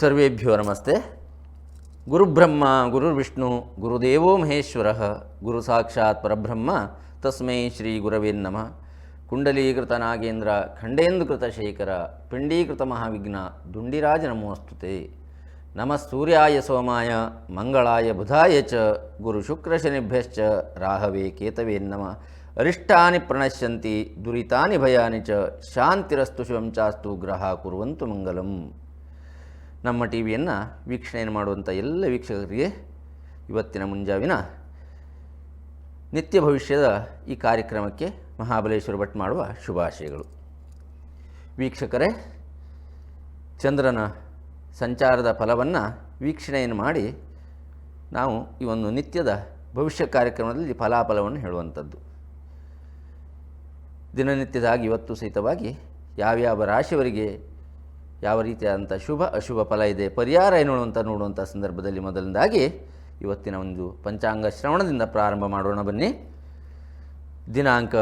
సర్వేభ్యో నమస్తే. గురుబ్రహ్మ గురుర్విష్ణు గురుదేవో మహేశ్వర. గురు సాక్షాత్ పరబ్రహ్మ తస్మై శ్రీ గురవేన్నమ కుండలీకృత నాగేంద్ర ఖండేందుకృత శేఖర పిండీకృత మహావిఘ్న దుండిరాజ నమోస్తుతే. నమ సూర్యాయ సోమాయ మంగళాయ బుధాయ చ గురు శుక్రశనిభ్యశ్చ రాహవే కేతవేన్నమ అరిష్టాని ప్రణశ్యంతి దురితాని భయాని చ శాంతిరస్తు శివం చాస్తు గ్రహ కురువంతు మంగళం. ನಮ್ಮ ಟಿ ವಿಯನ್ನು ವೀಕ್ಷಣೆಯನ್ನು ಮಾಡುವಂಥ ಎಲ್ಲ ವೀಕ್ಷಕರಿಗೆ ಇವತ್ತಿನ ಮುಂಜಾವಿನ ನಿತ್ಯ ಭವಿಷ್ಯದ ಈ ಕಾರ್ಯಕ್ರಮಕ್ಕೆ ಮಹಾಬಲೇಶ್ವರ ಭಟ್ ಮಾಡುವ ಶುಭಾಶಯಗಳು. ವೀಕ್ಷಕರೇ, ಚಂದ್ರನ ಸಂಚಾರದ ಫಲವನ್ನು ವೀಕ್ಷಣೆಯನ್ನು ಮಾಡಿ ನಾವು ಈ ಒಂದು ನಿತ್ಯದ ಭವಿಷ್ಯ ಕಾರ್ಯಕ್ರಮದಲ್ಲಿ ಫಲಾಫಲವನ್ನು ಹೇಳುವಂಥದ್ದು. ದಿನನಿತ್ಯದಾಗಿ, ಇವತ್ತು ಸಹಿತವಾಗಿ ಯಾವ್ಯಾವ ರಾಶಿಯವರಿಗೆ ಯಾವ ರೀತಿಯಾದಂಥ ಶುಭ ಅಶುಭ ಫಲ ಇದೆ, ಪರಿಹಾರ ಏನು ಅಂತ ನೋಡುವಂಥ ಸಂದರ್ಭದಲ್ಲಿ ಮೊದಲನೇದಾಗಿ ಇವತ್ತಿನ ಒಂದು ಪಂಚಾಂಗ ಶ್ರವಣದಿಂದ ಪ್ರಾರಂಭ ಮಾಡೋಣ ಬನ್ನಿ. ದಿನಾಂಕ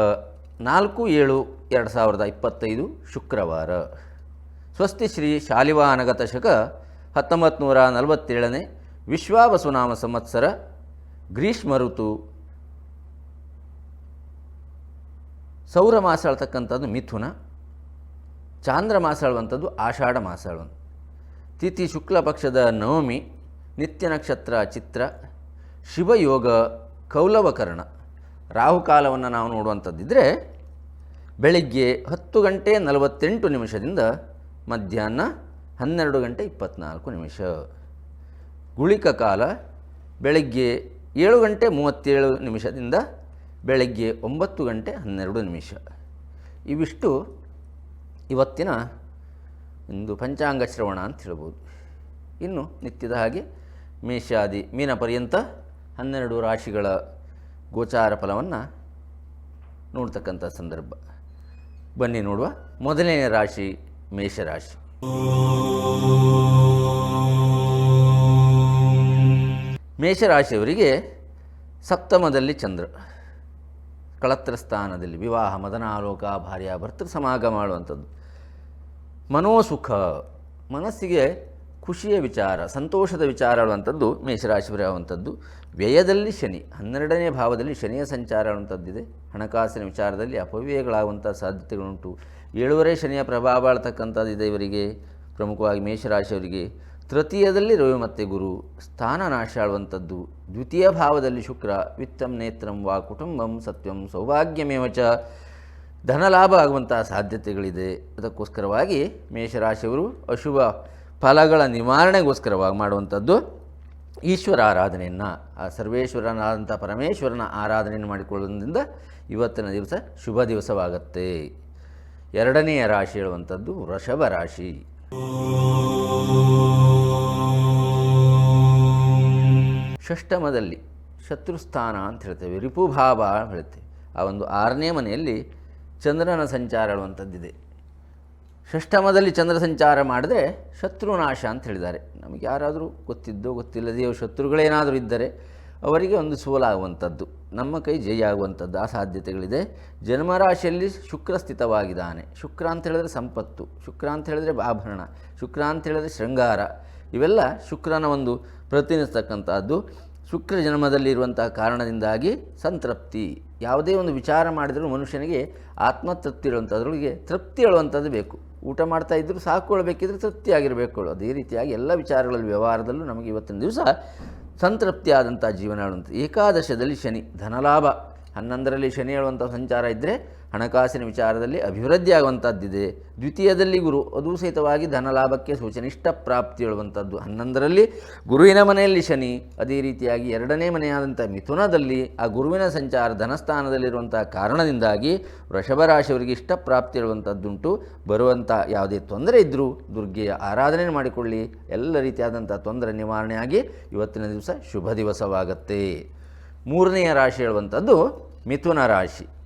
ನಾಲ್ಕು ಏಳು ಎರಡು ಸಾವಿರದ ಇಪ್ಪತ್ತೈದು ಶುಕ್ರವಾರ. ಸ್ವಸ್ತಿ ಶ್ರೀ ಶಾಲಿವಾನಗತ ಶಕ ಹತ್ತೊಂಬತ್ತು ನೂರ ನಲವತ್ತೇಳನೇ ವಿಶ್ವಾವಸುನಾಮ ಸಂವತ್ಸರ ಗ್ರೀಷ್ಮ ಋತು ಸೌರ ಮಾಸ ಅಳ್ತಕ್ಕಂಥದ್ದು ಮಿಥುನ. ಚಾಂದ್ರ ಮಾಸ ಹೇಳುವಂಥದ್ದು ಆಷಾಢ ಮಾಸ ಹೇಳುವಂಥ ತಿಥಿ ಶುಕ್ಲ ಪಕ್ಷದ ನವಮಿ, ನಿತ್ಯ ನಕ್ಷತ್ರ ಚಿತ್ರ, ಶಿವಯೋಗ, ಕೌಲವಕರಣ. ರಾಹುಕಾಲವನ್ನು ನಾವು ನೋಡುವಂಥದ್ದಿದ್ದರೆ ಬೆಳಿಗ್ಗೆ ಹತ್ತು ಗಂಟೆ ನಲವತ್ತೆಂಟು ನಿಮಿಷದಿಂದ ಮಧ್ಯಾಹ್ನ ಹನ್ನೆರಡು ಗಂಟೆ ಇಪ್ಪತ್ತ್ನಾಲ್ಕು ನಿಮಿಷ. ಗುಳಿಕ ಕಾಲ ಬೆಳಗ್ಗೆ ಏಳು ಗಂಟೆ ಮೂವತ್ತೇಳು ನಿಮಿಷದಿಂದ ಬೆಳಗ್ಗೆ ಒಂಬತ್ತು ಗಂಟೆ ಹನ್ನೆರಡು ನಿಮಿಷ. ಇವಿಷ್ಟು ಇವತ್ತಿನ ಒಂದು ಪಂಚಾಂಗ ಶ್ರವಣ ಅಂತ ಹೇಳ್ಬೋದು. ಇನ್ನು ನಿತ್ಯದ ಹಾಗೆ ಮೇಷಾದಿ ಮೀನ ಪರ್ಯಂತ ಹನ್ನೆರಡು ರಾಶಿಗಳ ಗೋಚಾರ ಫಲವನ್ನು ನೋಡ್ತಕ್ಕಂಥ ಸಂದರ್ಭ. ಬನ್ನಿ ನೋಡುವ ಮೊದಲನೇ ರಾಶಿ, ಮೇಷರಾಶಿ. ಮೇಷರಾಶಿಯವರಿಗೆ ಸಪ್ತಮದಲ್ಲಿ ಚಂದ್ರ. ಕಳತ್ರ ಸ್ಥಾನದಲ್ಲಿ ವಿವಾಹ ಮದನಾಲೋಕ ಭಾರ್ಯ ಭರ್ತೃ ಸಮಾಗ ಮಾಡುವಂಥದ್ದು. ಮನೋಸುಖ, ಮನಸ್ಸಿಗೆ ಖುಷಿಯ ವಿಚಾರ, ಸಂತೋಷದ ವಿಚಾರ ಅಂಥದ್ದು ಮೇಷರಾಶಿವರಾಗುವಂಥದ್ದು ವ್ಯಯದಲ್ಲಿ ಶನಿ, ಹನ್ನೆರಡನೇ ಭಾವದಲ್ಲಿ ಶನಿಯ ಸಂಚಾರ ಹೇಳುವಂಥದ್ದಿದೆ ಹಣಕಾಸಿನ ವಿಚಾರದಲ್ಲಿ ಅಪವ್ಯಯಗಳಾಗುವಂಥ ಸಾಧ್ಯತೆಗಳುಂಟು. ಏಳುವರೆ ಶನಿಯ ಪ್ರಭಾವ ಆಳ್ತಕ್ಕಂಥದ್ದಿದೆ ಇವರಿಗೆ. ಪ್ರಮುಖವಾಗಿ ಮೇಷರಾಶಿಯವರಿಗೆ. ತೃತೀಯದಲ್ಲಿ ರವಿ ಮತ್ತೆ ಗುರು, ಸ್ಥಾನ ನಾಶ ಆಳುವಂಥದ್ದು. ದ್ವಿತೀಯ ಭಾವದಲ್ಲಿ ಶುಕ್ರ, ವಿತ್ತಂ ನೇತ್ರಂ ವಾ ಕುಟುಂಬಂ ಸತ್ಯಂ ಸೌಭಾಗ್ಯಮೇವ ಚ. ಧನಲಾಭ ಆಗುವಂತಹ ಸಾಧ್ಯತೆಗಳಿದೆ. ಅದಕ್ಕೋಸ್ಕರವಾಗಿ ಮೇಷರಾಶಿಯವರು ಅಶುಭ ಫಲಗಳ ನಿವಾರಣೆಗೋಸ್ಕರವಾಗಿ ಮಾಡುವಂಥದ್ದು ಈಶ್ವರ ಆರಾಧನೆಯನ್ನು. ಆ ಸರ್ವೇಶ್ವರನಾದಂಥ ಪರಮೇಶ್ವರನ ಆರಾಧನೆಯನ್ನು ಮಾಡಿಕೊಳ್ಳೋದ್ರಿಂದ ಇವತ್ತಿನ ದಿವಸ ಶುಭ ದಿವಸವಾಗತ್ತೆ. ಎರಡನೆಯ ರಾಶಿ ಹೇಳುವಂಥದ್ದು ವೃಷಭ ರಾಶಿ. ಷಷ್ಟಮದಲ್ಲಿ ಶತ್ರುಸ್ಥಾನ ಅಂತ ಹೇಳ್ತೇವೆ, ರಿಪುಭಾವ ಹೇಳ್ತೇವೆ. ಆ ಒಂದು ಆರನೇ ಮನೆಯಲ್ಲಿ ಚಂದ್ರನ ಸಂಚಾರ ಹೇಳುವಂಥದ್ದಿದೆ ಷಷ್ಟಮದಲ್ಲಿ ಚಂದ್ರ ಸಂಚಾರ ಮಾಡಿದ್ರೆ ಶತ್ರುನಾಶ ಅಂತ ಹೇಳಿದ್ದಾರೆ. ನಮಗೆ ಯಾರಾದರೂ ಗೊತ್ತಿದ್ದೋ ಗೊತ್ತಿಲ್ಲದೆಯೋ ಶತ್ರುಗಳೇನಾದರೂ ಇದ್ದರೆ ಅವರಿಗೆ ಒಂದು ಸೋಲಾಗುವಂಥದ್ದು, ನಮ್ಮ ಕೈ ಜಯ ಆಗುವಂಥದ್ದು ಆ ಸಾಧ್ಯತೆಗಳಿದೆ. ಜನ್ಮರಾಶಿಯಲ್ಲಿ ಶುಕ್ರ ಸ್ಥಿತವಾಗಿದ್ದಾನೆ ಶುಕ್ರ ಅಂತ ಹೇಳಿದ್ರೆ ಸಂಪತ್ತು, ಶುಕ್ರ ಅಂತ ಹೇಳಿದ್ರೆ ಆಭರಣ, ಶುಕ್ರ ಅಂತ ಹೇಳಿದ್ರೆ ಶೃಂಗಾರ ಇವೆಲ್ಲ ಶುಕ್ರನ ಒಂದು ಪ್ರತಿನಿಧಿಸ್ತಕ್ಕಂಥದ್ದು ಶುಕ್ರ ಜನ್ಮದಲ್ಲಿ ಇರುವಂತಹ ಕಾರಣದಿಂದಾಗಿ ಸಂತೃಪ್ತಿ. ಯಾವುದೇ ಒಂದು ವಿಚಾರ ಮಾಡಿದರೂ ಮನುಷ್ಯನಿಗೆ ಆತ್ಮತೃಪ್ತಿ ಇರುವಂಥದ್ರೊಳಗೆ ತೃಪ್ತಿ ಹೇಳುವಂಥದ್ದು ಬೇಕು. ಊಟ ಮಾಡ್ತಾ ಇದ್ದರೂ ಸಾಕೊಳ್ಬೇಕಿದ್ರೆ ತೃಪ್ತಿಯಾಗಿರಬೇಕು ಅದೇ ರೀತಿಯಾಗಿ ಎಲ್ಲ ವಿಚಾರಗಳಲ್ಲಿ, ವ್ಯವಹಾರದಲ್ಲೂ ನಮಗೆ ಇವತ್ತಿನ ದಿವಸ ಸಂತೃಪ್ತಿಯಾದಂಥ ಜೀವನ ಹೇಳುವಂಥ ಏಕಾದಶದಲ್ಲಿ ಶನಿ, ಧನಲಾಭ. ಹನ್ನೊಂದರಲ್ಲಿ ಶನಿ ಹೇಳುವಂಥ ಸಂಚಾರ ಇದ್ದರೆ ಹಣಕಾಸಿನ ವಿಚಾರದಲ್ಲಿ ಅಭಿವೃದ್ಧಿಯಾಗುವಂಥದ್ದಿದೆ. ದ್ವಿತೀಯದಲ್ಲಿ ಗುರು, ಅದು ಸಹಿತವಾಗಿ ಧನಲಾಭಕ್ಕೆ ಸೂಚನೆ ಇಷ್ಟ ಪ್ರಾಪ್ತಿ ಹೇಳುವಂಥದ್ದು. ಹನ್ನೊಂದರಲ್ಲಿ ಗುರುವಿನ ಮನೆಯಲ್ಲಿ ಶನಿ, ಅದೇ ರೀತಿಯಾಗಿ ಎರಡನೇ ಮನೆಯಾದಂಥ ಮಿಥುನದಲ್ಲಿ ಆ ಗುರುವಿನ ಸಂಚಾರ ಧನಸ್ಥಾನದಲ್ಲಿರುವಂಥ ಕಾರಣದಿಂದಾಗಿ ವೃಷಭ ರಾಶಿಯವರಿಗೆ ಇಷ್ಟ ಪ್ರಾಪ್ತಿ ಹೇಳುವಂಥದ್ದುಂಟು. ಬರುವಂಥ ಯಾವುದೇ ತೊಂದರೆ ಇದ್ದರೂ ದುರ್ಗೆಯ ಆರಾಧನೆ ಮಾಡಿಕೊಳ್ಳಿ. ಎಲ್ಲ ರೀತಿಯಾದಂಥ ತೊಂದರೆ ನಿವಾರಣೆಯಾಗಿ ಇವತ್ತಿನ ದಿವಸ ಶುಭ ದಿವಸವಾಗತ್ತೆ. ಮೂರನೆಯ ರಾಶಿ ಹೇಳುವಂಥದ್ದು ಮಿಥುನ ರಾಶಿ.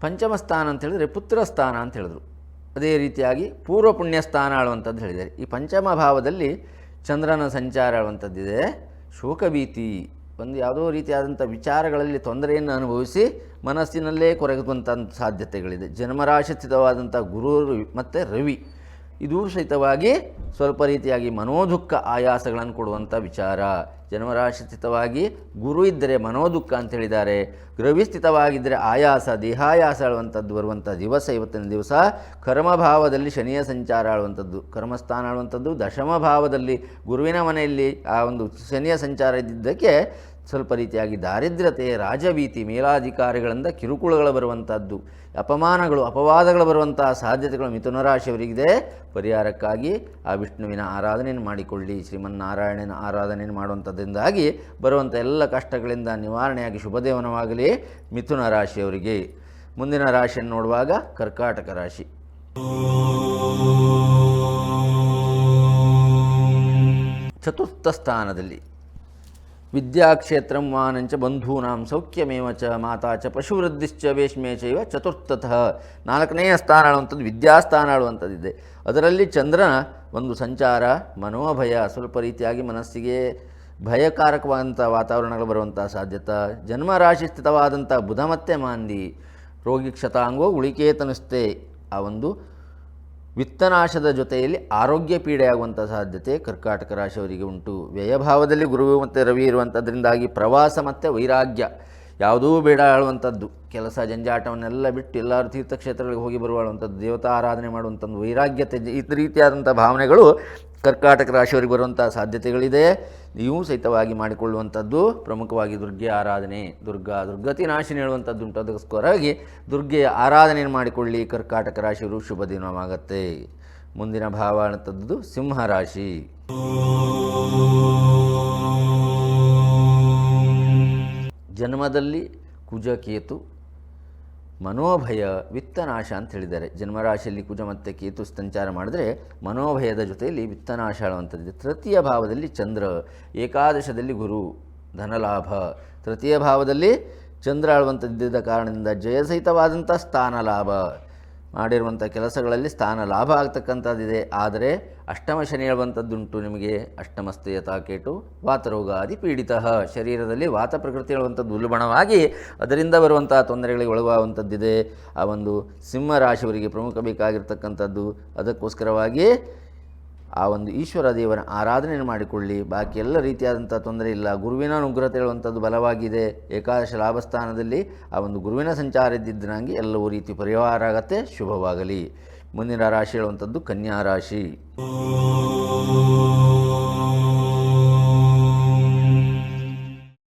ಪಂಚಮ ಸ್ಥಾನ ಅಂತ ಹೇಳಿದ್ರೆ ಪುತ್ರ ಸ್ಥಾನ ಅಂತ ಹೇಳಿದ್ರು. ಅದೇ ರೀತಿಯಾಗಿ ಪೂರ್ವ ಪುಣ್ಯ ಸ್ಥಾನ ಆಳುವಂಥದ್ದು ಹೇಳಿದ್ದಾರೆ. ಈ ಪಂಚಮ ಭಾವದಲ್ಲಿ ಚಂದ್ರನ ಸಂಚಾರ ಆಳುವಂಥದ್ದಿದೆ. ಶೋಕಭೀತಿ, ಒಂದು ಯಾವುದೋ ರೀತಿಯಾದಂಥ ವಿಚಾರಗಳಲ್ಲಿ ತೊಂದರೆಯನ್ನು ಅನುಭವಿಸಿ ಮನಸ್ಸಿನಲ್ಲೇ ಕೊರಗುವಂಥ ಸಾಧ್ಯತೆಗಳಿದೆ. ಜನ್ಮರಾಶಿ ಸ್ಥಿತವಾದಂಥ ಗುರು ಮತ್ತು ರವಿ. ಇದೂ ಸಹಿತವಾಗಿ ಸ್ವಲ್ಪ ರೀತಿಯಾಗಿ ಮನೋದುಃಖ ಆಯಾಸಗಳನ್ನು ಕೊಡುವಂಥ ವಿಚಾರ. ಜನ್ಮರಾಶಿ ಸ್ಥಿತವಾಗಿ ಗುರು ಇದ್ದರೆ ಮನೋದುಃಖ ಅಂತ ಹೇಳಿದ್ದಾರೆ. ಗ್ರವಿಸ್ಥಿತವಾಗಿದ್ದರೆ ಆಯಾಸ, ದೇಹಾಯಾಸ ಆಳುವಂಥದ್ದು ಬರುವಂಥ ದಿವಸ ಇವತ್ತಿನ ದಿವಸ. ಕರ್ಮಭಾವದಲ್ಲಿ ಶನಿಯ ಸಂಚಾರ ಆಳುವಂಥದ್ದು, ಕರ್ಮಸ್ಥಾನ ಆಳುವಂಥದ್ದು. ದಶಮ ಭಾವದಲ್ಲಿ ಗುರುವಿನ ಮನೆಯಲ್ಲಿ ಆ ಒಂದು ಶನಿಯ ಸಂಚಾರ ಇದ್ದಿದ್ದಕ್ಕೆ ಸ್ವಲ್ಪ ರೀತಿಯಾಗಿ ದಾರಿದ್ರ್ಯತೆ, ರಾಜಭೀತಿ, ಮೇಲಾಧಿಕಾರಿಗಳಿಂದ ಕಿರುಕುಳಗಳು ಬರುವಂಥದ್ದು ಅಪಮಾನಗಳು, ಅಪವಾದಗಳು ಬರುವಂತಹ ಸಾಧ್ಯತೆಗಳು ಮಿಥುನ ರಾಶಿಯವರಿಗಿದೆ ಪರಿಹಾರಕ್ಕಾಗಿ ಆ ವಿಷ್ಣುವಿನ ಆರಾಧನೆಯನ್ನು ಮಾಡಿಕೊಳ್ಳಿ, ಶ್ರೀಮನ್ನಾರಾಯಣನ ಆರಾಧನೆಯನ್ನು ಮಾಡುವಂಥದ್ದರಿಂದಾಗಿ ಬರುವಂಥ ಎಲ್ಲ ಕಷ್ಟಗಳಿಂದ ನಿವಾರಣೆಯಾಗಿ ಶುಭದೇವನವಾಗಲಿ ಮಿಥುನ ರಾಶಿಯವರಿಗೆ ಮುಂದಿನ ರಾಶಿಯನ್ನು ನೋಡುವಾಗ ಕರ್ಕಾಟಕ ರಾಶಿ. ಚತುರ್ಥ ಸ್ಥಾನದಲ್ಲಿ ವಿದ್ಯಾಕ್ಷೇತ್ರಂ ವಾನಂಚ ಬಂಧೂನಾಂ ಸೌಖ್ಯಮೇವ ಚ, ಮಾತಾ ಚ, ಪಶುವೃದ್ಧಿಶ್ಚ, ವೇಷ್ಮೆ ಇವ ಚತುರ್ಥತಃ. ನಾಲ್ಕನೆಯ ಸ್ಥಾನ ಆಳುವಂಥದ್ದು, ವಿದ್ಯಾಸ್ಥಾನ ಆಳುವಂಥದ್ದಿದೆ ಅದರಲ್ಲಿ ಚಂದ್ರನ ಒಂದು ಸಂಚಾರ, ಮನೋಭಯ, ಸ್ವಲ್ಪ ರೀತಿಯಾಗಿ ಮನಸ್ಸಿಗೆ ಭಯಕಾರಕವಾದಂಥ ವಾತಾವರಣಗಳು ಬರುವಂಥ ಸಾಧ್ಯತೆ. ಜನ್ಮರಾಶಿ ಸ್ಥಿತವಾದಂಥ ಬುಧ ಮತ್ತೆ ಮಾಂದಿ, ರೋಗಿ ಕ್ಷತಾಂಗೋ ಉಳಿಕೇತನಿಸ್ತೆ ಆ ಒಂದು ವಿತ್ತನಾಶದ ಜೊತೆಯಲ್ಲಿ ಆರೋಗ್ಯ ಪೀಡೆಯಾಗುವಂಥ ಸಾಧ್ಯತೆ ಕರ್ಕಾಟಕ ರಾಶಿಯವರಿಗೆ ಉಂಟು. ವ್ಯಯಭಾವದಲ್ಲಿ ಗುರು ಮತ್ತು ರವಿ ಇರುವಂಥದ್ರಿಂದಾಗಿ ಪ್ರವಾಸ ಮತ್ತು ವೈರಾಗ್ಯ ಯಾವುದೂ ಬೇಡ ಆಳುವಂಥದ್ದು. ಕೆಲಸ ಜಂಜಾಟವನ್ನೆಲ್ಲ ಬಿಟ್ಟು ಎಲ್ಲರೂ ತೀರ್ಥಕ್ಷೇತ್ರಗಳಿಗೆ ಹೋಗಿ ಬರುವಂಥದ್ದು ದೇವತಾ ಆರಾಧನೆ ಮಾಡುವಂಥದ್ದು ವೈರಾಗ್ಯತೆ, ಈ ರೀತಿಯಾದಂಥ ಭಾವನೆಗಳು ಕರ್ಕಾಟಕ ರಾಶಿಯವರಿಗೆ ಬರುವಂಥ ಸಾಧ್ಯತೆಗಳಿದೆ. ನೀವು ಸಹಿತವಾಗಿ ಮಾಡಿಕೊಳ್ಳುವಂಥದ್ದು ಪ್ರಮುಖವಾಗಿ ದುರ್ಗೆ ಆರಾಧನೆ, ದುರ್ಗಾ, ದುರ್ಗತಿ ನಾಶಿನಿ ಹೇಳುವಂಥದ್ದು ಅದಕ್ಕೋಸ್ಕರವಾಗಿ ದುರ್ಗೆಯ ಆರಾಧನೆಯನ್ನು ಮಾಡಿಕೊಳ್ಳಿ. ಕರ್ಕಾಟಕ ರಾಶಿಯವರು ಶುಭ ದಿನವಾಗತ್ತೆ. ಮುಂದಿನ ಭಾವ ಅಂಥದ್ದು ಸಿಂಹ ರಾಶಿ. ಜನ್ಮದಲ್ಲಿ ಕುಜಕೇತು ಮನೋಭಯ ವಿತ್ತನಾಶ ಅಂತ ಹೇಳಿದ್ದಾರೆ. ಜನ್ಮರಾಶಿಯಲ್ಲಿ ಕುಜ ಮತ್ತು ಕೇತು ಸಂಚಾರ ಮಾಡಿದ್ರೆ ಮನೋಭಯದ ಜೊತೆಯಲ್ಲಿ ವಿತ್ತನಾಶ ಆಳುವಂಥದ್ದು ತೃತೀಯ ಭಾವದಲ್ಲಿ ಚಂದ್ರ, ಏಕಾದಶದಲ್ಲಿ ಗುರು, ಧನಲಾಭ. ತೃತೀಯ ಭಾವದಲ್ಲಿ ಚಂದ್ರ ಆಳುವಂಥದ್ದಿದ್ದ ಕಾರಣದಿಂದ ಜಯಸಹಿತವಾದಂಥ ಸ್ಥಾನ ಲಾಭ ಮಾಡಿರುವಂಥ ಕೆಲಸಗಳಲ್ಲಿ ಸ್ಥಾನ ಲಾಭ ಆಗ್ತಕ್ಕಂಥದ್ದಿದೆ. ಆದರೆ ಅಷ್ಟಮ ಶನಿ ಹೇಳುವಂಥದ್ದುಂಟು ನಿಮಗೆ. ಅಷ್ಟಮಸ್ತೆ ಯಥಾಕೇಟು ವಾತರೋಗಾದಿ ಪೀಡಿತ. ಶರೀರದಲ್ಲಿ ವಾತ ಪ್ರಕೃತಿ ಹೇಳುವಂಥದ್ದು ಉಲ್ಬಣವಾಗಿ ಅದರಿಂದ ಬರುವಂಥ ತೊಂದರೆಗಳಿಗೆ ಒಳಗಾಗುವಂಥದ್ದಿದೆ. ಆ ಒಂದು ಸಿಂಹ ರಾಶಿಯವರಿಗೆ ಪ್ರಮುಖ ಬೇಕಾಗಿರ್ತಕ್ಕಂಥದ್ದು. ಅದಕ್ಕೋಸ್ಕರವಾಗಿ ಆ ಒಂದು ಈಶ್ವರ ದೇವರ ಆರಾಧನೆಯನ್ನು ಮಾಡಿಕೊಳ್ಳಿ. ಬಾಕಿ ಎಲ್ಲ ರೀತಿಯಾದಂಥ ತೊಂದರೆ ಇಲ್ಲ. ಗುರುವಿನ ಅನುಗ್ರಹ ಹೇಳುವಂಥದ್ದು ಬಲವಾಗಿದೆ. ಏಕಾದಶ ಲಾಭಸ್ಥಾನದಲ್ಲಿ ಆ ಒಂದು ಗುರುವಿನ ಸಂಚಾರ ಇದ್ದಿದ್ದನಾಗಿ ಎಲ್ಲವೂ ರೀತಿ ಪರಿಹಾರ ಆಗತ್ತೆ. ಶುಭವಾಗಲಿ. ಮುಂದಿನ ರಾಶಿ ಹೇಳುವಂಥದ್ದು ಕನ್ಯಾ ರಾಶಿ.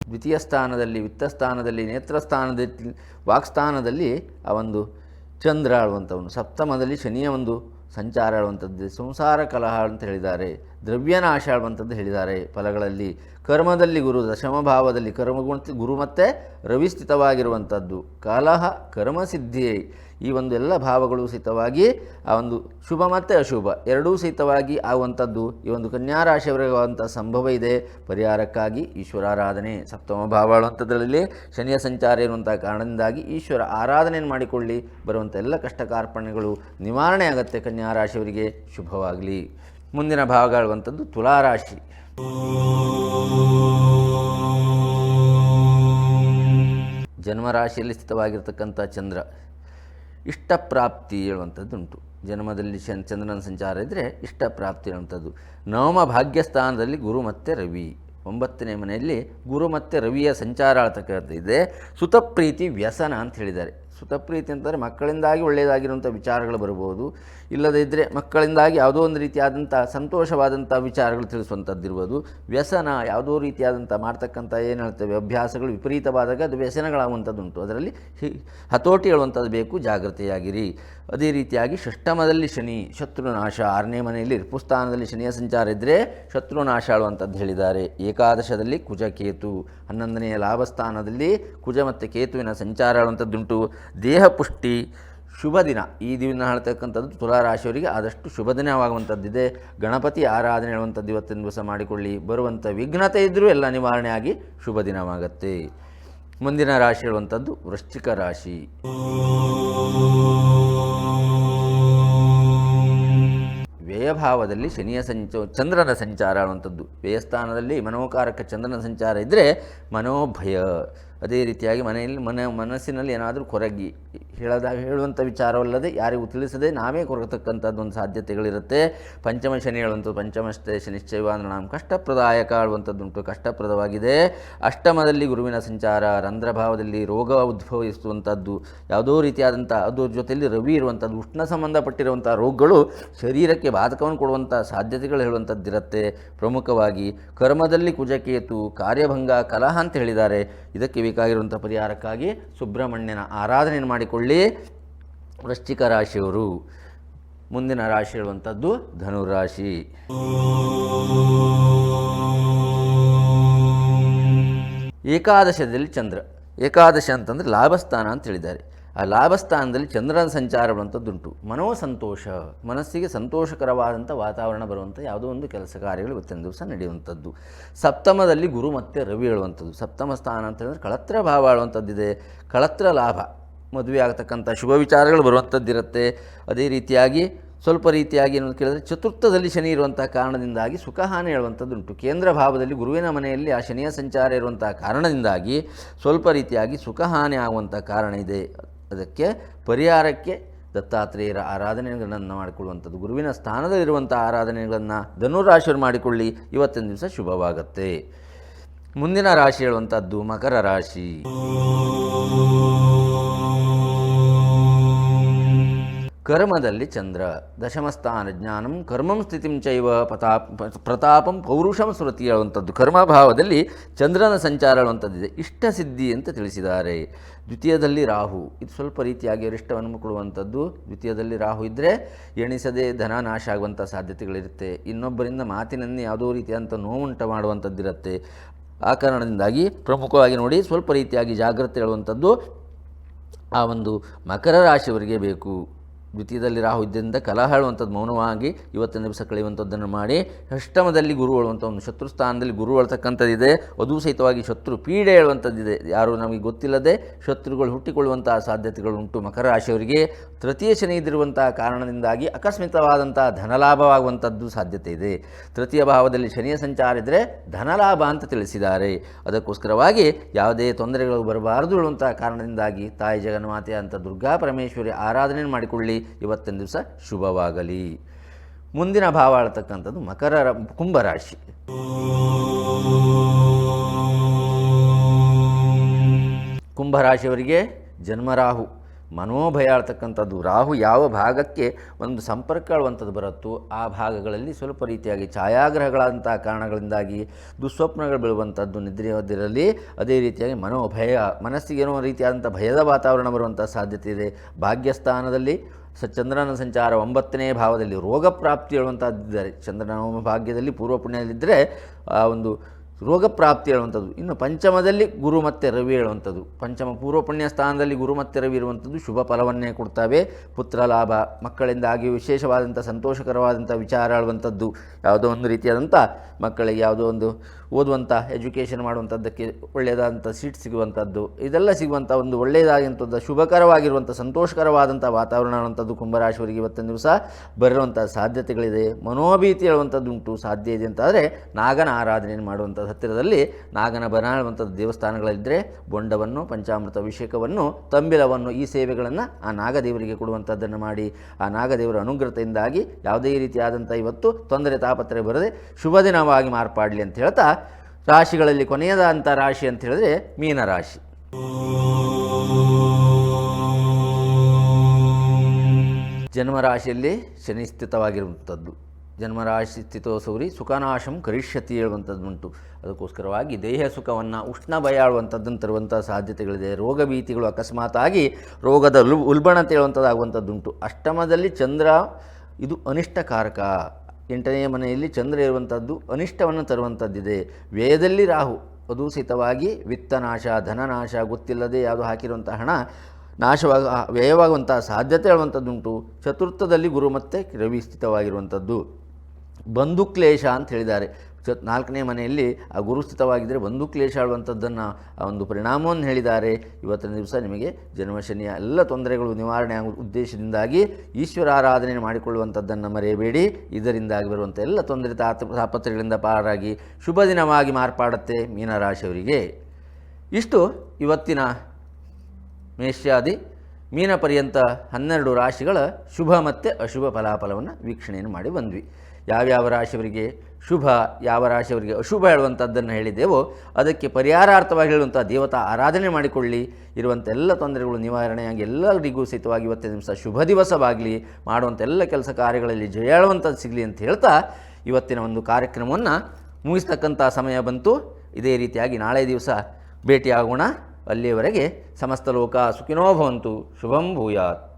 ದ್ವಿತೀಯ ಸ್ಥಾನದಲ್ಲಿ, ವಿತ್ತ ಸ್ಥಾನದಲ್ಲಿ, ನೇತ್ರ ಸ್ಥಾನದಲ್ಲಿ ವಾಕ್ಸ್ಥಾನದಲ್ಲಿ ಆ ಒಂದು ಚಂದ್ರ ಆಳುವಂಥವನು. ಸಪ್ತಮದಲ್ಲಿ ಶನಿಯ ಒಂದು ಸಂಚಾರ ಹೇಳುವಂಥದ್ದು ಸಂಸಾರ ಕಲಹ ಅಂತ ಹೇಳಿದ್ದಾರೆ ದ್ರವ್ಯನಾಶ ಹೇಳುವಂಥದ್ದು ಹೇಳಿದ್ದಾರೆ ಫಲಗಳಲ್ಲಿ ಕರ್ಮದಲ್ಲಿ ಗುರು ದಶಮ ಭಾವದಲ್ಲಿ ಕರ್ಮಗುಣ ಗುರು ಮತ್ತೆ ರವಿ ಕಾಲಹ ಕರ್ಮಸಿದ್ಧಿಯೇ ಈ ಒಂದು ಎಲ್ಲ ಭಾವಗಳು ಸಹಿತವಾಗಿ ಆ ಒಂದು ಶುಭ ಮತ್ತು ಅಶುಭ ಎರಡೂ ಸಹಿತವಾಗಿ ಆಗುವಂಥದ್ದು. ಈ ಒಂದು ಕನ್ಯಾರಾಶಿಯವರಿಗುವಂಥ ಸಂಭವ ಇದೆ. ಪರಿಹಾರಕ್ಕಾಗಿ ಈಶ್ವರಾರಾಧನೆ ಸಪ್ತಮ ಭಾವ ಅಂಥದ್ರಲ್ಲಿ ಶನಿಯ ಸಂಚಾರ ಇರುವಂಥ ಕಾರಣದಿಂದಾಗಿ ಈಶ್ವರ ಆರಾಧನೆಯನ್ನು ಮಾಡಿಕೊಳ್ಳಿ. ಬರುವಂಥ ಎಲ್ಲ ಕಷ್ಟ ಕಾರ್ಪಣ್ಯಗಳು ನಿವಾರಣೆ ಆಗುತ್ತೆ ಕನ್ಯಾರಾಶಿಯವರಿಗೆ. ಶುಭವಾಗಲಿ. ಮುಂದಿನ ಭಾಗ ಆಳುವಂಥದ್ದು ತುಲಾರಾಶಿ. ಜನ್ಮರಾಶಿಯಲ್ಲಿ ಸ್ಥಿತವಾಗಿರ್ತಕ್ಕಂಥ ಚಂದ್ರ ಇಷ್ಟಪ್ರಾಪ್ತಿ ಹೇಳುವಂಥದ್ದು ಉಂಟು ಜನ್ಮದಲ್ಲಿ ಚಂದ್ರನ ಸಂಚಾರ ಇದ್ದರೆ ಇಷ್ಟಪ್ರಾಪ್ತಿ ಹೇಳುವಂಥದ್ದು. ನವಮ ಭಾಗ್ಯಸ್ಥಾನದಲ್ಲಿ ಗುರು ಮತ್ತು ರವಿ. ಒಂಬತ್ತನೇ ಮನೆಯಲ್ಲಿ ಗುರು ಮತ್ತು ರವಿಯ ಸಂಚಾರ ಇದೆ. ಸುತಪ್ರೀತಿ ವ್ಯಸನ ಅಂತ ಹೇಳಿದ್ದಾರೆ. ಸುತಪ್ರೀತಿ ಅಂತಂದರೆ ಮಕ್ಕಳಿಂದಾಗಿ ಒಳ್ಳೆಯದಾಗಿರುವಂಥ ವಿಚಾರಗಳು ಬರ್ಬೋದು. ಇಲ್ಲದೇ ಇದ್ದರೆ ಮಕ್ಕಳಿಂದಾಗಿ ಯಾವುದೋ ಒಂದು ರೀತಿಯಾದಂಥ ಸಂತೋಷವಾದಂಥ ವಿಚಾರಗಳು ತಿಳಿಸುವಂಥದ್ದಿರ್ಬೋದು. ವ್ಯಸನ ಯಾವುದೋ ರೀತಿಯಾದಂಥ ಮಾಡ್ತಕ್ಕಂಥ ಏನು ಹೇಳ್ತೇವೆ, ಅಭ್ಯಾಸಗಳು ವಿಪರೀತವಾದಾಗ ಅದು ವ್ಯಸನಗಳಾಗುವಂಥದ್ದುಂಟು. ಅದರಲ್ಲಿ ಹತೋಟಿ ಹೇಳುವಂಥದ್ದು ಬೇಕು, ಜಾಗ್ರತೆಯಾಗಿರಿ. ಅದೇ ರೀತಿಯಾಗಿ ಷಷ್ಠಮದಲ್ಲಿ ಶನಿ ಶತ್ರುನಾಶ ಆರನೇ ಮನೆಯಲ್ಲಿ ರಿಪುಸ್ಥಾನದಲ್ಲಿ ಶನಿಯ ಸಂಚಾರ ಇದ್ದರೆ ಶತ್ರುನಾಶ ಆಳುವಂಥದ್ದು ಹೇಳಿದ್ದಾರೆ. ಏಕಾದಶದಲ್ಲಿ ಕುಜ ಕೇತು ಹನ್ನೊಂದನೆಯ ಲಾಭಸ್ಥಾನದಲ್ಲಿ ಕುಜ ಮತ್ತು ಕೇತುವಿನ ಸಂಚಾರ ಆಳುವಂಥದ್ದುಂಟು. ದೇಹ ಪುಷ್ಟಿ ಶುಭ ದಿನ. ಈ ದಿನ ಹೇಳ್ತಕ್ಕಂಥದ್ದು ತುಲಾರಾಶಿಯವರಿಗೆ ಆದಷ್ಟು ಶುಭ ದಿನವಾಗುವಂಥದ್ದಿದೆ ಗಣಪತಿ ಆರಾಧನೆ ಹೇಳುವಂಥದ್ದು ಇವತ್ತಿನ ದಿವಸ ಮಾಡಿಕೊಳ್ಳಿ. ಬರುವಂಥ ವಿಘ್ನತೆ ಇದ್ದರೂ ಎಲ್ಲ ನಿವಾರಣೆಯಾಗಿ ಶುಭ ದಿನವಾಗತ್ತೆ. ಮುಂದಿನ ರಾಶಿ ಹೇಳುವಂಥದ್ದು ವೃಶ್ಚಿಕ ರಾಶಿ. ವ್ಯಯಭಾವದಲ್ಲಿ ಶನಿಯ ಸಂಚ, ಚಂದ್ರನ ಸಂಚಾರ ಅನ್ನುವಂಥದ್ದು. ವ್ಯಯಸ್ಥಾನದಲ್ಲಿ ಮನೋಕಾರಕ ಚಂದ್ರನ ಸಂಚಾರ ಇದ್ದರೆ ಮನೋಭಯ. ಅದೇ ರೀತಿಯಾಗಿ ಮನೆಯಲ್ಲಿ ಮನ ಮನಸ್ಸಿನಲ್ಲಿ ಏನಾದರೂ ಕೊರಗಿ ಹೇಳದ ಹೇಳುವಂಥ ವಿಚಾರವಲ್ಲದೆ ಯಾರಿಗೂ ತಿಳಿಸದೆ ನಾವೇ ಕೊರಗತಕ್ಕಂಥದ್ದು ಒಂದು ಸಾಧ್ಯತೆಗಳಿರುತ್ತೆ. ಪಂಚಮ ಶನಿ ಹೇಳುವಂಥದ್ದು ಪಂಚಮಷ್ಟೇ ಶನಿಶ್ಚೈವ ಅಂದರೆ ನಾವು ಕಷ್ಟಪ್ರದಾಯಕ ಆಳುವಂಥದ್ದುಂಟು, ಕಷ್ಟಪ್ರದವಾಗಿದೆ. ಅಷ್ಟಮದಲ್ಲಿ ಗುರುವಿನ ಸಂಚಾರ, ರಂಧ್ರಭಾವದಲ್ಲಿ ರೋಗ ಉದ್ಭವಿಸುವಂಥದ್ದು, ಯಾವುದೋ ರೀತಿಯಾದಂಥ ಅದರ ಜೊತೆಯಲ್ಲಿ ರವಿ ಇರುವಂಥದ್ದು, ಉಷ್ಣ ಸಂಬಂಧಪಟ್ಟಿರುವಂಥ ರೋಗಗಳು ಶರೀರಕ್ಕೆ ಬಾಧಕವನ್ನು ಕೊಡುವಂಥ ಸಾಧ್ಯತೆಗಳು ಹೇಳುವಂಥದ್ದಿರುತ್ತೆ. ಪ್ರಮುಖವಾಗಿ ಕರ್ಮದಲ್ಲಿ ಕುಜಕೇತು, ಕಾರ್ಯಭಂಗ, ಕಲಹ ಅಂತ ಹೇಳಿದ್ದಾರೆ. ಇದಕ್ಕೆ ಬೇಕಾಗಿರುವಂಥ ಪರಿಹಾರಕ್ಕಾಗಿ ಸುಬ್ರಹ್ಮಣ್ಯನ ಆರಾಧನೆಯನ್ನು ಮಾಡಿಕೊಳ್ಳಿ. ವೃಶ್ಚಿಕ ರಾಶಿಯವರು, ಮುಂದಿನ ರಾಶಿ ಹೇಳುವಂಥದ್ದು ಧನುರಾಶಿ. ಏಕಾದಶದಲ್ಲಿ ಚಂದ್ರ. ಏಕಾದಶ ಅಂತಂದರೆ ಲಾಭಸ್ಥಾನ ಅಂತ ಹೇಳಿದ್ದಾರೆ. ಆ ಲಾಭಸ್ಥಾನದಲ್ಲಿ ಚಂದ್ರನ ಸಂಚಾರ ಬರುವಂಥದ್ದುಂಟು ಮನೋಸಂತೋಷ, ಮನಸ್ಸಿಗೆ ಸಂತೋಷಕರವಾದಂಥ ವಾತಾವರಣ ಬರುವಂಥ ಯಾವುದೋ ಒಂದು ಕೆಲಸ ಕಾರ್ಯಗಳು ಇವತ್ತಿನ ದಿವಸ ನಡೆಯುವಂಥದ್ದು ಸಪ್ತಮದಲ್ಲಿ ಗುರು ಮತ್ತು ರವಿ ಹೇಳುವಂಥದ್ದು ಸಪ್ತಮ ಸ್ಥಾನ ಅಂತ ಹೇಳಿದ್ರೆ ಕಳತ್ರ ಭಾವ ಆಳುವಂಥದ್ದಿದೆ ಕಳತ್ರ ಲಾಭ, ಮದುವೆ ಆಗತಕ್ಕಂಥ ಶುಭ ವಿಚಾರಗಳು ಬರುವಂಥದ್ದಿರುತ್ತೆ ಅದೇ ರೀತಿಯಾಗಿ ಸ್ವಲ್ಪ ರೀತಿಯಾಗಿ ಏನಂತ ಕೇಳಿದ್ರೆ ಚತುರ್ಥದಲ್ಲಿ ಶನಿ ಇರುವಂಥ ಕಾರಣದಿಂದಾಗಿ ಸುಖಹಾನಿ ಹೇಳುವಂಥದ್ದುಂಟು ಕೇಂದ್ರ ಭಾವದಲ್ಲಿ ಗುರುವಿನ ಮನೆಯಲ್ಲಿ ಆ ಶನಿಯ ಸಂಚಾರ ಇರುವಂಥ ಕಾರಣದಿಂದಾಗಿ ಸ್ವಲ್ಪ ರೀತಿಯಾಗಿ ಸುಖಹಾನಿ ಆಗುವಂಥ ಕಾರಣ ಇದೆ. ಅದಕ್ಕೆ ಪರಿಹಾರಕ್ಕೆ ದತ್ತಾತ್ರೇಯರ ಆರಾಧನೆಗಳನ್ನು ಮಾಡಿಕೊಳ್ಳುವಂಥದ್ದು. ಗುರುವಿನ ಸ್ಥಾನದಲ್ಲಿರುವಂಥ ಆರಾಧನೆಗಳನ್ನು ಧನುರಾಶಿಯವರು ಮಾಡಿಕೊಳ್ಳಿ. ಇವತ್ತಿನ ದಿವಸ ಶುಭವಾಗತ್ತೆ. ಮುಂದಿನ ರಾಶಿ ಹೇಳುವಂಥದ್ದು ಮಕರ ರಾಶಿ. ಕರ್ಮದಲ್ಲಿ ಚಂದ್ರ ದಶಮಸ್ಥಾನ ಜ್ಞಾನಂ ಕರ್ಮಂ ಸ್ಥಿತಿಂ ಚೈವ ಪ್ರತಾಪಂ ಪೌರುಷಂ ಸ್ಮೃತಿ ಹೇಳುವಂಥದ್ದು ಕರ್ಮಭಾವದಲ್ಲಿ ಚಂದ್ರನ ಸಂಚಾರ ಹೇಳುವಂಥದ್ದಿದೆ ಇಷ್ಟ ಸಿದ್ಧಿ ಅಂತ ತಿಳಿಸಿದ್ದಾರೆ। ದ್ವಿತೀಯದಲ್ಲಿ ರಾಹು, ಇದು ಸ್ವಲ್ಪ ರೀತಿಯಾಗಿ ಅರಿಷ್ಟವನ್ನು ಕೊಡುವಂಥದ್ದು ದ್ವಿತೀಯದಲ್ಲಿ ರಾಹು ಇದ್ದರೆ ಎಣಿಸದೆ ಧನ ನಾಶ ಆಗುವಂಥ ಸಾಧ್ಯತೆಗಳಿರುತ್ತೆ। ಇನ್ನೊಬ್ಬರಿಂದ ಮಾತಿನನ್ನೇ ಯಾವುದೋ ರೀತಿಯಾದಂಥ ನೋವುಂಟ ಮಾಡುವಂಥದ್ದಿರುತ್ತೆ ಆ ಕಾರಣದಿಂದಾಗಿ ಪ್ರಮುಖವಾಗಿ ನೋಡಿ ಸ್ವಲ್ಪ ರೀತಿಯಾಗಿ ಜಾಗ್ರತೆ ಹೇಳುವಂಥದ್ದು ಆ ಒಂದು ಮಕರ ರಾಶಿಯವರಿಗೆ ಬೇಕು। ದ್ವಿತೀಯದಲ್ಲಿ ರಾಹು ಇದ್ದರಿಂದ ಕಲ ಹೇಳುವಂಥದ್ದು ಮೌನವಾಗಿ ಇವತ್ತಿನ ದಿವಸ ಕಳೆಯುವಂಥದ್ದನ್ನು ಮಾಡಿ ಅಷ್ಟಮದಲ್ಲಿ ಗುರು ಹೇಳುವಂಥ ಒಂದು ಶತ್ರು ಸ್ಥಾನದಲ್ಲಿ ಗುರು ಹೇಳ್ತಕ್ಕಂಥದ್ದಿದೆ. ಅದು ಸಹಿತವಾಗಿ ಶತ್ರು ಪೀಡೆ ಹೇಳುವಂಥದ್ದಿದೆ. ಯಾರು ನಮಗೆ ಗೊತ್ತಿಲ್ಲದೆ ಶತ್ರುಗಳು ಹುಟ್ಟಿಕೊಳ್ಳುವಂತಹ ಸಾಧ್ಯತೆಗಳು ಉಂಟು ಮಕರ ರಾಶಿಯವರಿಗೆ. ತೃತೀಯ ಶನಿ ಇದ್ದಿರುವಂತಹ ಕಾರಣದಿಂದಾಗಿ ಅಕಸ್ಮಿತವಾದಂಥ ಧನಲಾಭವಾಗುವಂಥದ್ದು ಸಾಧ್ಯತೆ ಇದೆ. ತೃತೀಯ ಭಾವದಲ್ಲಿ ಶನಿಯ ಸಂಚಾರ ಇದ್ದರೆ ಧನಲಾಭ ಅಂತ ತಿಳಿಸಿದ್ದಾರೆ. ಅದಕ್ಕೋಸ್ಕರವಾಗಿ ಯಾವುದೇ ತೊಂದರೆಗಳು ಬರಬಾರದು ಹೇಳುವಂಥ ಕಾರಣದಿಂದಾಗಿ ತಾಯಿ ಜಗನ್ಮಾತೆ ಅಂತ ದುರ್ಗಾ ಪರಮೇಶ್ವರಿ ಆರಾಧನೆ ಮಾಡಿಕೊಳ್ಳಿ. ಇವತ್ತಿನ ದಿವಸ ಶುಭವಾಗಲಿ. ಮುಂದಿನ ಭಾವ ಆಳ್ತಕ್ಕಂಥದ್ದು ಮಕರ ಕುಂಭರಾಶಿ ಕುಂಭರಾಶಿಯವರಿಗೆ ಜನ್ಮರಾಹು ಮನೋಭಯ ಆಳ್ತಕ್ಕಂಥದ್ದು ರಾಹು ಯಾವ ಭಾಗಕ್ಕೆ ಒಂದು ಸಂಪರ್ಕ ಆಳುವಂಥದ್ದು ಬರುತ್ತೋ ಆ ಭಾಗಗಳಲ್ಲಿ ಸ್ವಲ್ಪ ರೀತಿಯಾಗಿ ಛಾಯಾಗ್ರಹಗಳಂಥ ಕಾರಣಗಳಿಂದಾಗಿ ದುಸ್ವಪ್ನಗಳು ಬೀಳುವಂಥದ್ದು ನಿದ್ರೆಯೋದಿರಲಿ. ಅದೇ ರೀತಿಯಾಗಿ ಮನೋಭಯ, ಮನಸ್ಸಿಗೆ ಏನೋ ರೀತಿಯಾದಂಥ ಭಯದ ವಾತಾವರಣ ಬರುವಂಥ ಸಾಧ್ಯತೆ ಇದೆ. ಭಾಗ್ಯಸ್ಥಾನದಲ್ಲಿ ಸ ಚಂದ್ರನ ಸಂಚಾರ ಒಂಬತ್ತನೇ ಭಾವದಲ್ಲಿ ರೋಗ ಪ್ರಾಪ್ತಿ ಹೇಳುವಂಥದ್ದಿದ್ದಾರೆ ಚಂದ್ರನ ಭಾಗ್ಯದಲ್ಲಿ ಪೂರ್ವ ಪುಣ್ಯದಲ್ಲಿದ್ದರೆ ಆ ಒಂದು ರೋಗ ಪ್ರಾಪ್ತಿ ಹೇಳುವಂಥದ್ದು. ಇನ್ನು ಪಂಚಮದಲ್ಲಿ ಗುರು ಮತ್ತು ರವಿ ಹೇಳುವಂಥದ್ದು. ಪಂಚಮ ಪೂರ್ವ ಪುಣ್ಯ ಸ್ಥಾನದಲ್ಲಿ ಗುರು ಮತ್ತು ರವಿ ಇರುವಂಥದ್ದು ಶುಭ ಫಲವನ್ನೇ ಕೊಡ್ತವೆ. ಪುತ್ರ ಲಾಭ, ಮಕ್ಕಳಿಂದಾಗಿ ವಿಶೇಷವಾದಂಥ ಸಂತೋಷಕರವಾದಂಥ ವಿಚಾರ ಹೇಳುವಂಥದ್ದು. ಯಾವುದೋ ಒಂದು ರೀತಿಯಾದಂಥ ಮಕ್ಕಳಿಗೆ ಯಾವುದೋ ಒಂದು ಓದುವಂಥ, ಎಜುಕೇಷನ್ ಮಾಡುವಂಥದ್ದಕ್ಕೆ ಒಳ್ಳೆಯದಾದಂಥ ಸೀಟ್ ಸಿಗುವಂಥದ್ದು. ಇದೆಲ್ಲ ಸಿಗುವಂಥ ಒಂದು ಒಳ್ಳೆಯದಾದಂಥದ್ದು ಶುಭಕರವಾಗಿರುವಂಥ, ಸಂತೋಷಕರವಾದಂಥ ವಾತಾವರಣ ಅನ್ನುವಂಥದ್ದು ಕುಂಭರಾಶಿಯವರಿಗೆ ಇವತ್ತಿನ ದಿವಸ ಬರುವಂಥ ಸಾಧ್ಯತೆಗಳಿದೆ. ಮನೋಭೀತಿ ಹೇಳುವಂಥದ್ದುಂಟು, ಸಾಧ್ಯ ಇದೆ ಅಂತಾದರೆ ನಾಗನ ಆರಾಧನೆಯನ್ನು ಮಾಡುವಂಥದ್ದು. ಹತ್ತಿರದಲ್ಲಿ ನಾಗನ ಬನಾಳವಂಥದ ದೇವಸ್ಥಾನಗಳಲ್ಲಿದ್ದರೆ ಬೊಂಡವನ್ನು, ಪಂಚಾಮೃತ ಅಭಿಷೇಕವನ್ನು, ತಂಬಿಲವನ್ನು, ಈ ಸೇವೆಗಳನ್ನು ಆ ನಾಗದೇವರಿಗೆ ಕೊಡುವಂಥದ್ದನ್ನು ಮಾಡಿ. ಆ ನಾಗದೇವರ ಅನುಗ್ರಹತೆಯಿಂದಾಗಿ ಯಾವುದೇ ರೀತಿಯಾದಂಥ ಇವತ್ತು ತೊಂದರೆ ತಾಪತ್ರೆ ಬರದೆ ಶುಭ ದಿನವಾಗಿ ಮಾರ್ಪಾಡಲಿ ಅಂತ ಹೇಳ್ತಾ ರಾಶಿಗಳಲ್ಲಿ ಕೊನೆಯದಂಥ ರಾಶಿ ಅಂತ ಹೇಳಿದ್ರೆ ಮೀನರಾಶಿ ಜನ್ಮರಾಶಿಯಲ್ಲಿ ಶನಿ ಸ್ಥಿತವಾಗಿರುವಂಥದ್ದು ಜನ್ಮರಾಶಿ ಸ್ಥಿತೋ ಸೌರಿ ಸುಖನಾಶಂ ಕರಿಷ್ಯತಿ ಹೇಳುವಂಥದ್ದುಂಟು. ಅದಕ್ಕೋಸ್ಕರವಾಗಿ ದೇಹ ಸುಖವನ್ನು ಉಷ್ಣ ಭಯ ಆಳುವಂಥದ್ದನ್ನು ತರುವಂಥ ಸಾಧ್ಯತೆಗಳಿದೆ. ರೋಗ ಭೀತಿಗಳು ಅಕಸ್ಮಾತ್ ಆಗಿ ರೋಗದ ಉಲ್, ಉಲ್ಬಣತೆ ಹೇಳುವಂಥದ್ದಾಗುವಂಥದ್ದುಂಟು. ಅಷ್ಟಮದಲ್ಲಿ ಚಂದ್ರ, ಇದು ಅನಿಷ್ಟಕಾರಕ. ಎಂಟನೆಯ ಮನೆಯಲ್ಲಿ ಚಂದ್ರ ಇರುವಂಥದ್ದು ಅನಿಷ್ಟವನ್ನು ತರುವಂಥದ್ದಿದೆ. ವ್ಯಯದಲ್ಲಿ ರಾಹು, ಅದು ಸಿತವಾಗಿ ವಿತ್ತನಾಶ, ಧನನಾಶ, ಗೊತ್ತಿಲ್ಲದೆ ಯಾವುದು ಹಾಕಿರುವಂಥ ಹಣ ನಾಶವಾಗ ವ್ಯಯವಾಗುವಂಥ ಸಾಧ್ಯತೆ ಹೇಳುವಂಥದ್ದುಂಟು. ಚತುರ್ಥದಲ್ಲಿ ಗುರು ಮತ್ತು ರವಿ ಸ್ಥಿತವಾಗಿರುವಂಥದ್ದು. ಬಂಧುಕ್ಲೇಶ ಅಂತ ಹೇಳಿದ್ದಾರೆ. ನಾಲ್ಕನೇ ಮನೆಯಲ್ಲಿ ಆ ಗುರುಸ್ಥಿತವಾಗಿದ್ದರೆ ಬಂಧು ಕ್ಲೇಶ ಆಳುವಂಥದ್ದನ್ನು ಒಂದು ಪರಿಣಾಮವನ್ನು ಹೇಳಿದ್ದಾರೆ. ಇವತ್ತಿನ ದಿವಸ ನಿಮಗೆ ಜನ್ಮಶನಿಯ ಎಲ್ಲ ತೊಂದರೆಗಳು ನಿವಾರಣೆ ಆಗುವ ಉದ್ದೇಶದಿಂದಾಗಿ ಈಶ್ವರ ಆರಾಧನೆ ಮಾಡಿಕೊಳ್ಳುವಂಥದ್ದನ್ನು ಮರೆಯಬೇಡಿ. ಇದರಿಂದಾಗಿ ಬರುವಂಥ ಎಲ್ಲ ತೊಂದರೆ ತಾತ ತಾಪತ್ರಗಳಿಂದ ಪಾರಾಗಿ ಶುಭ ದಿನವಾಗಿ ಮಾರ್ಪಾಡುತ್ತೆ ಮೀನರಾಶಿಯವರಿಗೆ. ಇಷ್ಟು ಇವತ್ತಿನ ಮೇಷ್ಯಾದಿ ಮೀನ ಪರ್ಯಂತ ಹನ್ನೆರಡು ರಾಶಿಗಳ ಶುಭ ಮತ್ತು ಅಶುಭ ಫಲಾಫಲವನ್ನು ವೀಕ್ಷಣೆಯನ್ನು ಮಾಡಿ ಬಂದ್ವಿ. ಯಾವ್ಯಾವ ರಾಶಿಯವರಿಗೆ ಶುಭ, ಯಾವ ರಾಶಿಯವರಿಗೆ ಅಶುಭ ಹೇಳುವಂಥದ್ದನ್ನು ಹೇಳಿದ್ದೇವೋ ಅದಕ್ಕೆ ಪರಿಹಾರಾರ್ಥವಾಗಿ ಹೇಳುವಂಥ ದೇವತಾ ಆರಾಧನೆ ಮಾಡಿಕೊಳ್ಳಿ. ಇರುವಂಥ ಎಲ್ಲ ತೊಂದರೆಗಳು ನಿವಾರಣೆಯಾಗಿ ಎಲ್ಲರಿಗೂ ಸಹಿತವಾಗಿ ಇವತ್ತಿನ ದಿವಸ ಶುಭ ದಿವಸವಾಗಲಿ. ಮಾಡುವಂಥ ಎಲ್ಲ ಕೆಲಸ ಕಾರ್ಯಗಳಲ್ಲಿ ಜಯ ಹೇಳುವಂಥದ್ದು ಸಿಗಲಿ ಅಂತ ಹೇಳ್ತಾ ಇವತ್ತಿನ ಒಂದು ಕಾರ್ಯಕ್ರಮವನ್ನು ಮುಗಿಸ್ತಕ್ಕಂಥ ಸಮಯ ಬಂತು. ಇದೇ ರೀತಿಯಾಗಿ ನಾಳೆ ದಿವಸ ಭೇಟಿಯಾಗೋಣ. ಅಲ್ಲಿಯವರೆಗೆ ಸಮಸ್ತ ಲೋಕ ಸುಖಿನೋ ಭವಂತು. ಶುಭಂ ಭೂಯಾತ್.